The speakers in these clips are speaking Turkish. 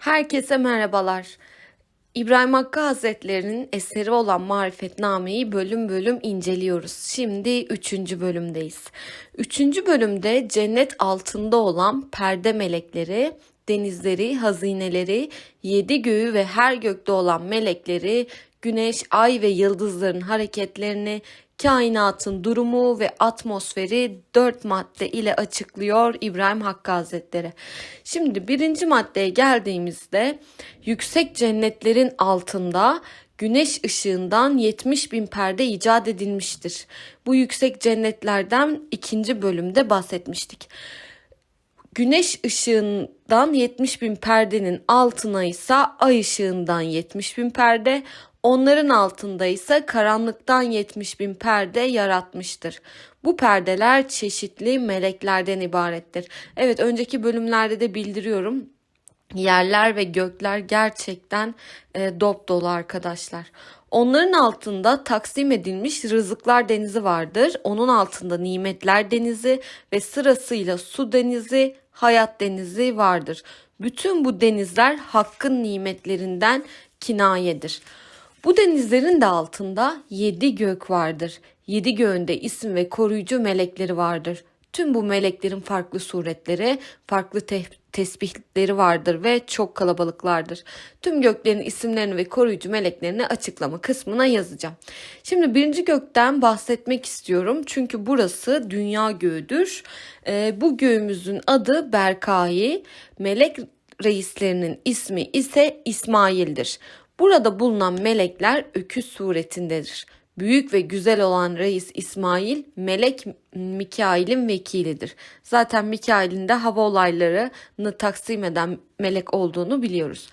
Herkese merhabalar. İbrahim Hakkı Hazretleri'nin eseri olan Marifetname'yi bölüm bölüm inceliyoruz. Şimdi üçüncü bölümdeyiz. Üçüncü bölümde cennet altında olan perde melekleri, denizleri, hazineleri, yedi göğü ve her gökte olan melekleri, güneş, ay ve yıldızların hareketlerini, kainatın durumu ve atmosferi dört madde ile açıklıyor İbrahim Hakkı Hazretleri. Şimdi birinci maddeye geldiğimizde yüksek cennetlerin altında güneş ışığından 70 bin perde icat edilmiştir. Bu yüksek cennetlerden ikinci bölümde bahsetmiştik. Güneş ışığından 70 bin perdenin altına ise ay ışığından 70 bin perde, onların altında ise karanlıktan 70 bin perde yaratmıştır. Bu perdeler çeşitli meleklerden ibarettir. Evet önceki bölümlerde de bildiriyorum. Yerler ve gökler gerçekten e, dop dolu arkadaşlar. Onların altında taksim edilmiş rızıklar denizi vardır. Onun altında nimetler denizi ve sırasıyla su denizi, hayat denizi vardır. Bütün bu denizler hakkın nimetlerinden kinayedir. Bu denizlerin de altında yedi gök vardır. Yedi göğünde isim ve koruyucu melekleri vardır. Tüm bu meleklerin farklı suretleri, farklı te- tesbihleri vardır ve çok kalabalıklardır. Tüm göklerin isimlerini ve koruyucu meleklerini açıklama kısmına yazacağım. Şimdi birinci gökten bahsetmek istiyorum. Çünkü burası dünya göğüdür. Ee, bu göğümüzün adı Berkai. Melek reislerinin ismi ise İsmail'dir. Burada bulunan melekler öküz suretindedir. Büyük ve güzel olan reis İsmail, melek Mikail'in vekilidir. Zaten Mikail'in de hava olaylarını taksim eden melek olduğunu biliyoruz.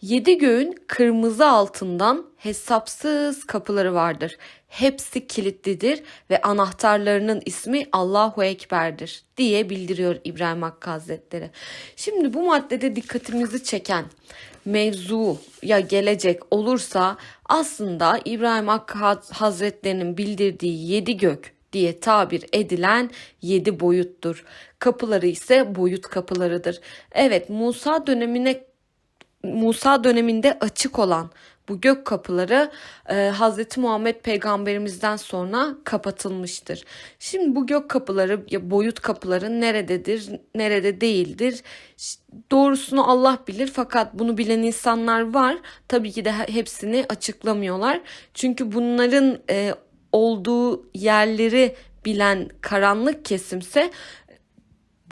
Yedi göğün kırmızı altından hesapsız kapıları vardır. Hepsi kilitlidir ve anahtarlarının ismi Allahu Ekber'dir diye bildiriyor İbrahim Hakkı Hazretleri. Şimdi bu maddede dikkatimizi çeken mevzu ya gelecek olursa aslında İbrahim Hakkı Hazretlerinin bildirdiği yedi gök diye tabir edilen yedi boyuttur. Kapıları ise boyut kapılarıdır. Evet Musa dönemine Musa döneminde açık olan bu gök kapıları e, Hz. Muhammed peygamberimizden sonra kapatılmıştır. Şimdi bu gök kapıları ya boyut kapıları nerededir, nerede değildir? Doğrusunu Allah bilir fakat bunu bilen insanlar var. Tabii ki de hepsini açıklamıyorlar. Çünkü bunların e, olduğu yerleri bilen karanlık kesimse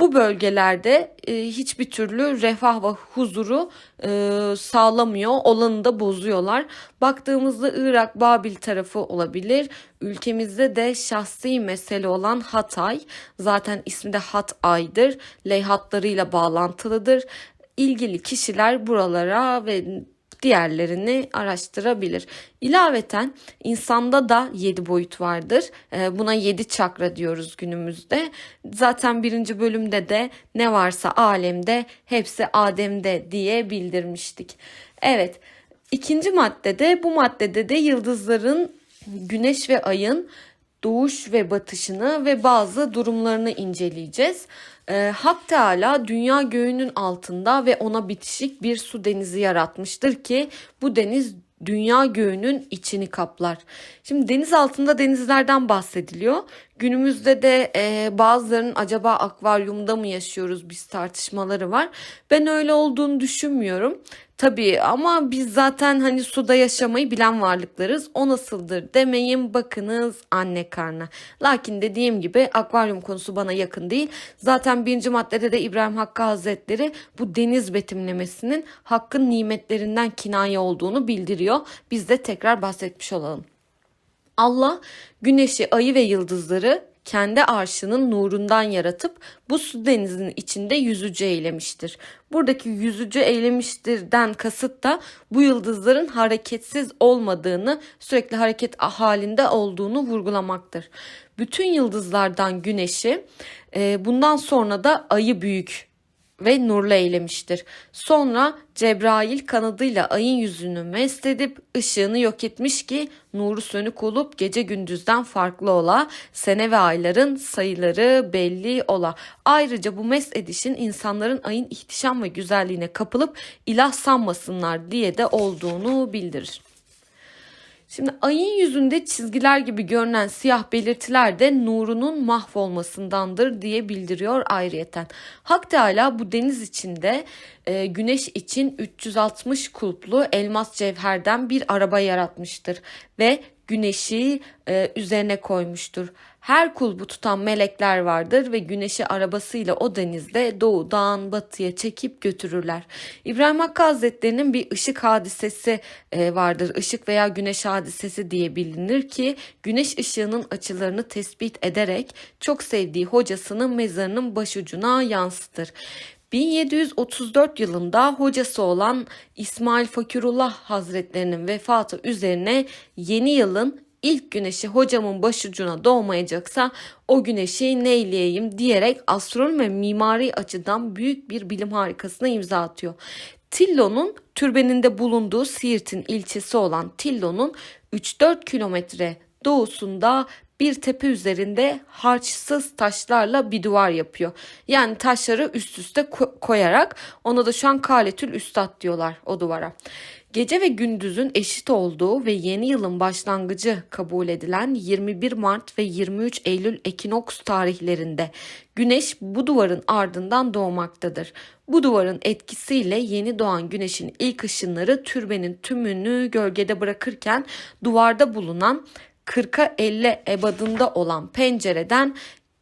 bu bölgelerde e, hiçbir türlü refah ve huzuru e, sağlamıyor, olanı da bozuyorlar. Baktığımızda Irak, Babil tarafı olabilir. Ülkemizde de şahsi mesele olan Hatay, zaten ismi de Hatay'dır, leyhatlarıyla bağlantılıdır. İlgili kişiler buralara ve diğerlerini araştırabilir. İlaveten insanda da 7 boyut vardır. Ee, buna 7 çakra diyoruz günümüzde. Zaten birinci bölümde de ne varsa alemde hepsi Adem'de diye bildirmiştik. Evet ikinci maddede bu maddede de yıldızların güneş ve ayın doğuş ve batışını ve bazı durumlarını inceleyeceğiz. Ee, Hak Teala dünya göğünün altında ve ona bitişik bir su denizi yaratmıştır ki bu deniz dünya göğünün içini kaplar. Şimdi deniz altında denizlerden bahsediliyor. Günümüzde de e, bazılarının acaba akvaryumda mı yaşıyoruz biz tartışmaları var. Ben öyle olduğunu düşünmüyorum. Tabii ama biz zaten hani suda yaşamayı bilen varlıklarız. O nasıldır demeyin bakınız anne karnına. Lakin dediğim gibi akvaryum konusu bana yakın değil. Zaten birinci maddede de İbrahim Hakkı Hazretleri bu deniz betimlemesinin hakkın nimetlerinden kinaye olduğunu bildiriyor. Biz de tekrar bahsetmiş olalım. Allah güneşi, ayı ve yıldızları kendi arşının nurundan yaratıp bu su denizinin içinde yüzücü eylemiştir. Buradaki yüzücü eylemiştirden kasıt da bu yıldızların hareketsiz olmadığını, sürekli hareket halinde olduğunu vurgulamaktır. Bütün yıldızlardan güneşi, e, bundan sonra da ayı büyük ve nurlu eylemiştir. Sonra Cebrail kanadıyla ayın yüzünü mest edip ışığını yok etmiş ki nuru sönük olup gece gündüzden farklı ola, sene ve ayların sayıları belli ola. Ayrıca bu mest edişin insanların ayın ihtişam ve güzelliğine kapılıp ilah sanmasınlar diye de olduğunu bildirir. Şimdi ayın yüzünde çizgiler gibi görünen siyah belirtiler de nurunun mahvolmasındandır diye bildiriyor ayrıyeten. Hak Teala bu deniz içinde e, güneş için 360 kulplu elmas cevherden bir araba yaratmıştır ve güneşi e, üzerine koymuştur. Her kulbu tutan melekler vardır ve güneşi arabasıyla o denizde doğudan batıya çekip götürürler. İbrahim Hakkı Hazretleri'nin bir ışık hadisesi e, vardır. Işık veya güneş hadisesi diye bilinir ki güneş ışığının açılarını tespit ederek çok sevdiği hocasının mezarının başucuna yansıtır. 1734 yılında hocası olan İsmail Fakirullah Hazretlerinin vefatı üzerine yeni yılın ilk güneşi hocamın başucuna doğmayacaksa o güneşi neyleyeyim diyerek astronomi ve mimari açıdan büyük bir bilim harikasına imza atıyor. Tillo'nun türbeninde bulunduğu Siirt'in ilçesi olan Tillo'nun 3-4 kilometre doğusunda bir tepe üzerinde harçsız taşlarla bir duvar yapıyor. Yani taşları üst üste ko- koyarak ona da şu an Kaletül Üstad diyorlar o duvara. Gece ve gündüzün eşit olduğu ve yeni yılın başlangıcı kabul edilen 21 Mart ve 23 Eylül ekinoks tarihlerinde güneş bu duvarın ardından doğmaktadır. Bu duvarın etkisiyle yeni doğan güneşin ilk ışınları türbenin tümünü gölgede bırakırken duvarda bulunan 40'a 50 ebadında olan pencereden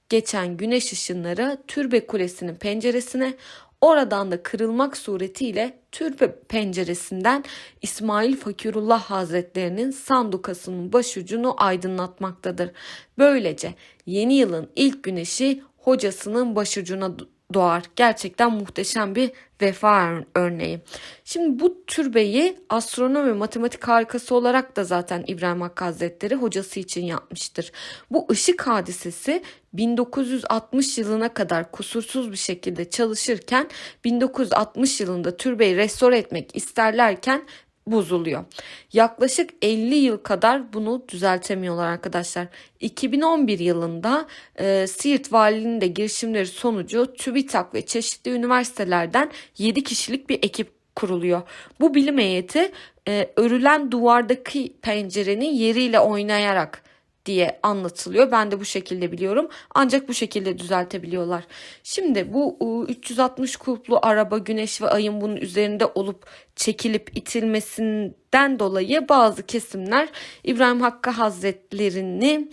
geçen güneş ışınları türbe kulesinin penceresine oradan da kırılmak suretiyle türbe penceresinden İsmail Fakirullah Hazretlerinin sandukasının başucunu aydınlatmaktadır. Böylece yeni yılın ilk güneşi hocasının başucuna doğar. Gerçekten muhteşem bir vefa örneği. Şimdi bu türbeyi astronomi matematik harikası olarak da zaten İbrahim Hakkı Hazretleri hocası için yapmıştır. Bu ışık hadisesi 1960 yılına kadar kusursuz bir şekilde çalışırken 1960 yılında türbeyi restore etmek isterlerken bozuluyor. Yaklaşık 50 yıl kadar bunu düzeltemiyorlar arkadaşlar. 2011 yılında e, Siirt Valiliğinin de girişimleri sonucu TÜBİTAK ve çeşitli üniversitelerden 7 kişilik bir ekip kuruluyor. Bu bilim heyeti e, örülen duvardaki pencerenin yeriyle oynayarak diye anlatılıyor. Ben de bu şekilde biliyorum. Ancak bu şekilde düzeltebiliyorlar. Şimdi bu 360 kulplu araba güneş ve ayın bunun üzerinde olup çekilip itilmesinden dolayı bazı kesimler İbrahim Hakkı Hazretlerini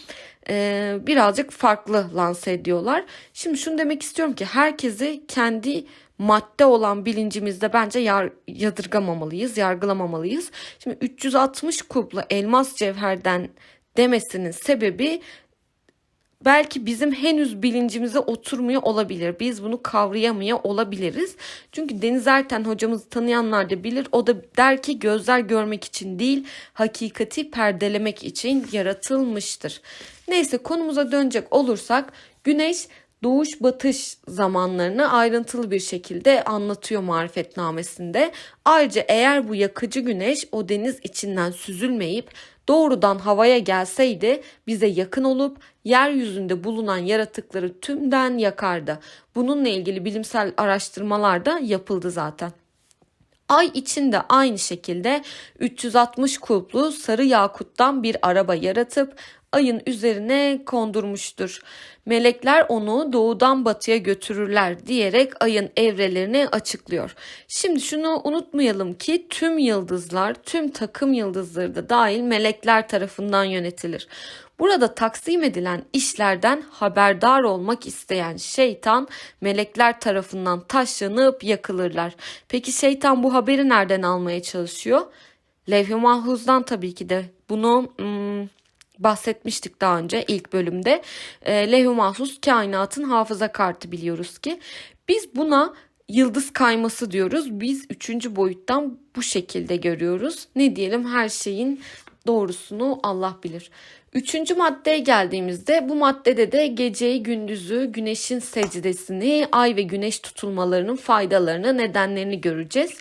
e, birazcık farklı lanse ediyorlar. Şimdi şunu demek istiyorum ki herkesi kendi madde olan bilincimizde bence yar, yadırgamamalıyız, yargılamamalıyız. Şimdi 360 kuplu elmas cevherden demesinin sebebi belki bizim henüz bilincimize oturmuyor olabilir. Biz bunu kavrayamıyor olabiliriz. Çünkü Deniz Erten hocamızı tanıyanlar da bilir. O da der ki gözler görmek için değil, hakikati perdelemek için yaratılmıştır. Neyse konumuza dönecek olursak Güneş doğuş batış zamanlarını ayrıntılı bir şekilde anlatıyor marifetnamesinde. Ayrıca eğer bu yakıcı güneş o deniz içinden süzülmeyip doğrudan havaya gelseydi bize yakın olup yeryüzünde bulunan yaratıkları tümden yakardı. Bununla ilgili bilimsel araştırmalar da yapıldı zaten. Ay içinde aynı şekilde 360 kulplu sarı yakuttan bir araba yaratıp ayın üzerine kondurmuştur. Melekler onu doğudan batıya götürürler diyerek ayın evrelerini açıklıyor. Şimdi şunu unutmayalım ki tüm yıldızlar, tüm takım yıldızları da dahil melekler tarafından yönetilir. Burada taksim edilen işlerden haberdar olmak isteyen şeytan melekler tarafından taşlanıp yakılırlar. Peki şeytan bu haberi nereden almaya çalışıyor? Levh-i Mahfuz'dan tabii ki de. Bunu hmm, bahsetmiştik daha önce ilk bölümde. E, Levh-i Mahfuz kainatın hafıza kartı biliyoruz ki. Biz buna yıldız kayması diyoruz. Biz üçüncü boyuttan bu şekilde görüyoruz. Ne diyelim her şeyin doğrusunu Allah bilir. Üçüncü maddeye geldiğimizde bu maddede de geceyi gündüzü güneşin secdesini ay ve güneş tutulmalarının faydalarını nedenlerini göreceğiz.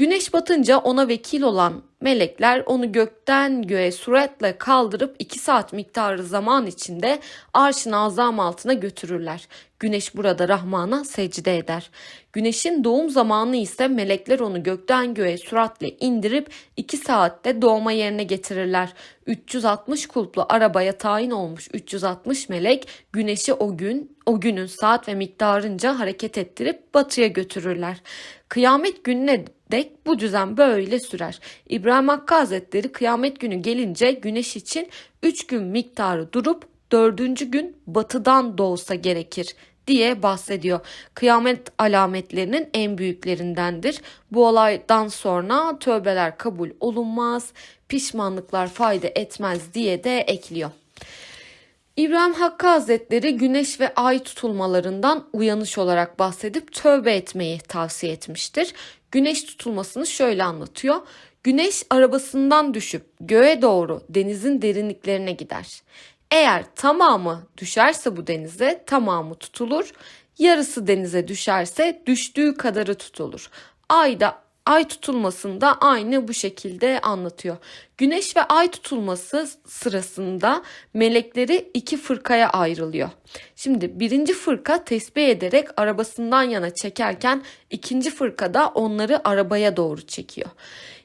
Güneş batınca ona vekil olan melekler onu gökten göğe suretle kaldırıp 2 saat miktarı zaman içinde arşın azam altına götürürler. Güneş burada Rahman'a secde eder. Güneşin doğum zamanı ise melekler onu gökten göğe süratle indirip 2 saatte doğma yerine getirirler. 360 kulplu arabaya tayin olmuş 360 melek güneşi o gün o günün saat ve miktarınca hareket ettirip batıya götürürler. Kıyamet gününe dek bu düzen böyle sürer. İbrahim Hakkı Hazretleri kıyamet günü gelince güneş için 3 gün miktarı durup dördüncü gün batıdan doğsa gerekir diye bahsediyor. Kıyamet alametlerinin en büyüklerindendir. Bu olaydan sonra tövbeler kabul olunmaz, pişmanlıklar fayda etmez diye de ekliyor. İbrahim Hakkı Hazretleri güneş ve ay tutulmalarından uyanış olarak bahsedip tövbe etmeyi tavsiye etmiştir. Güneş tutulmasını şöyle anlatıyor. Güneş arabasından düşüp göğe doğru denizin derinliklerine gider. Eğer tamamı düşerse bu denize tamamı tutulur. Yarısı denize düşerse düştüğü kadarı tutulur. Ay da ay tutulmasında aynı bu şekilde anlatıyor. Güneş ve ay tutulması sırasında melekleri iki fırkaya ayrılıyor. Şimdi birinci fırka tesbih ederek arabasından yana çekerken ikinci fırka da onları arabaya doğru çekiyor.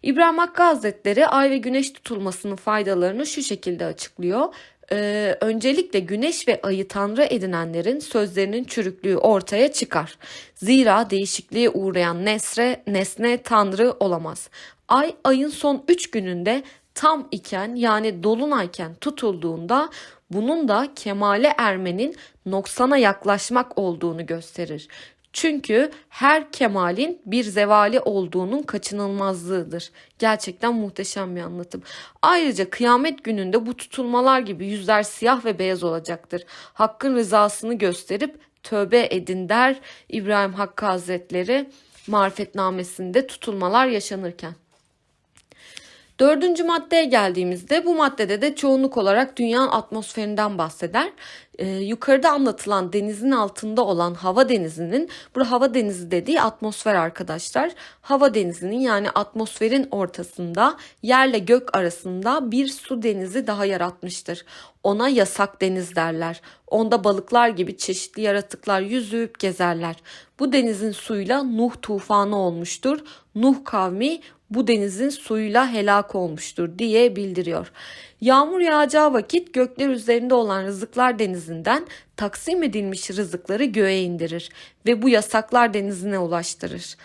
İbrahim Hakkı Hazretleri ay ve güneş tutulmasının faydalarını şu şekilde açıklıyor. Ee, öncelikle güneş ve ayı tanrı edinenlerin sözlerinin çürüklüğü ortaya çıkar. Zira değişikliğe uğrayan nesre, nesne tanrı olamaz. Ay ayın son 3 gününde tam iken yani dolunayken tutulduğunda bunun da kemale ermenin noksana yaklaşmak olduğunu gösterir. Çünkü her kemalin bir zevali olduğunun kaçınılmazlığıdır. Gerçekten muhteşem bir anlatım. Ayrıca kıyamet gününde bu tutulmalar gibi yüzler siyah ve beyaz olacaktır. Hakkın rızasını gösterip tövbe edin der İbrahim Hakkı Hazretleri marifetnamesinde tutulmalar yaşanırken. Dördüncü maddeye geldiğimizde bu maddede de çoğunluk olarak dünyanın atmosferinden bahseder. Ee, yukarıda anlatılan denizin altında olan hava denizinin, bu hava denizi dediği atmosfer arkadaşlar. Hava denizinin yani atmosferin ortasında yerle gök arasında bir su denizi daha yaratmıştır. Ona yasak deniz derler. Onda balıklar gibi çeşitli yaratıklar yüzüp gezerler. Bu denizin suyuyla Nuh tufanı olmuştur. Nuh kavmi bu denizin suyuyla helak olmuştur diye bildiriyor. Yağmur yağacağı vakit gökler üzerinde olan rızıklar denizinden taksim edilmiş rızıkları göğe indirir ve bu yasaklar denizine ulaştırır.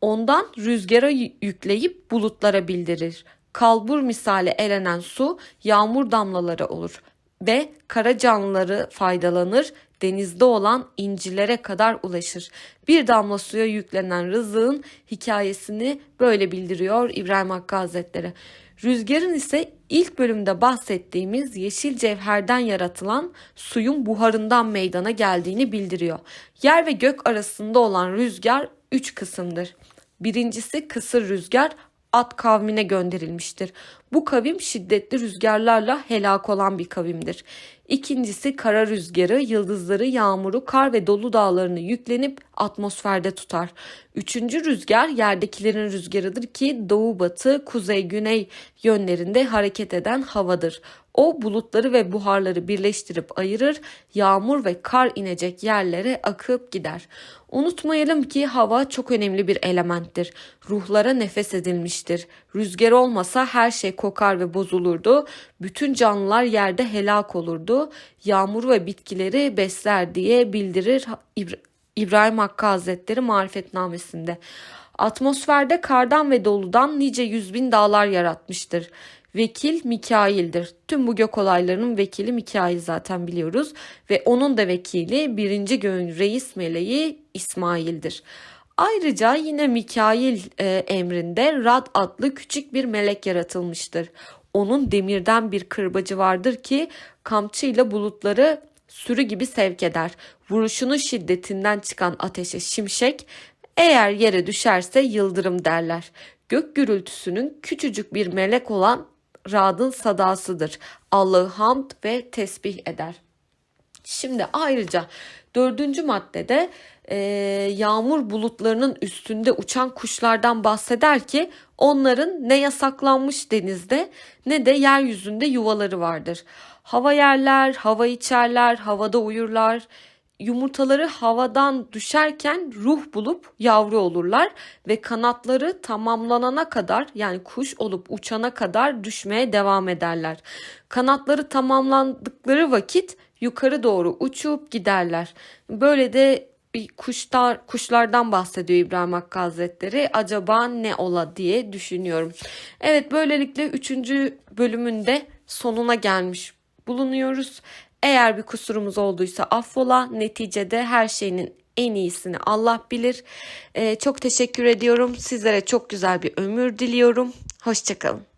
Ondan rüzgara yükleyip bulutlara bildirir. Kalbur misali elenen su yağmur damlaları olur ve kara canlıları faydalanır, denizde olan incilere kadar ulaşır. Bir damla suya yüklenen rızığın hikayesini böyle bildiriyor İbrahim Hakkı Hazretleri. Rüzgarın ise ilk bölümde bahsettiğimiz yeşil cevherden yaratılan suyun buharından meydana geldiğini bildiriyor. Yer ve gök arasında olan rüzgar üç kısımdır. Birincisi kısır rüzgar At kavmine gönderilmiştir. Bu kavim şiddetli rüzgarlarla helak olan bir kavimdir. İkincisi kara rüzgarı, yıldızları, yağmuru, kar ve dolu dağlarını yüklenip atmosferde tutar. Üçüncü rüzgar yerdekilerin rüzgarıdır ki doğu batı, kuzey güney yönlerinde hareket eden havadır. O bulutları ve buharları birleştirip ayırır, yağmur ve kar inecek yerlere akıp gider. Unutmayalım ki hava çok önemli bir elementtir. Ruhlara nefes edilmiştir. Rüzgar olmasa her şey kokar ve bozulurdu. Bütün canlılar yerde helak olurdu. Yağmur ve bitkileri besler diye bildirir İbrahim Hakkı Hazretleri marifetnamesinde. Atmosferde kardan ve doludan nice yüz bin dağlar yaratmıştır. Vekil Mikail'dir. Tüm bu gök olaylarının vekili Mikail zaten biliyoruz. Ve onun da vekili birinci göğün reis meleği İsmail'dir. Ayrıca yine Mikail e, emrinde Rad adlı küçük bir melek yaratılmıştır. Onun demirden bir kırbacı vardır ki kamçıyla bulutları sürü gibi sevk eder. Vuruşunun şiddetinden çıkan ateşe şimşek, eğer yere düşerse yıldırım derler. Gök gürültüsünün küçücük bir melek olan radın sadasıdır. Allah'ı hamd ve tesbih eder. Şimdi ayrıca dördüncü maddede e, yağmur bulutlarının üstünde uçan kuşlardan bahseder ki onların ne yasaklanmış denizde ne de yeryüzünde yuvaları vardır. Hava yerler, hava içerler, havada uyurlar. Yumurtaları havadan düşerken ruh bulup yavru olurlar ve kanatları tamamlanana kadar yani kuş olup uçana kadar düşmeye devam ederler. Kanatları tamamlandıkları vakit yukarı doğru uçup giderler. Böyle de kuşlar kuşlardan bahsediyor İbrahim Hakkı Hazretleri. Acaba ne ola diye düşünüyorum. Evet böylelikle 3. bölümünde sonuna gelmiş bulunuyoruz. Eğer bir kusurumuz olduysa affola. Neticede her şeyin en iyisini Allah bilir. Ee, çok teşekkür ediyorum. Sizlere çok güzel bir ömür diliyorum. Hoşçakalın.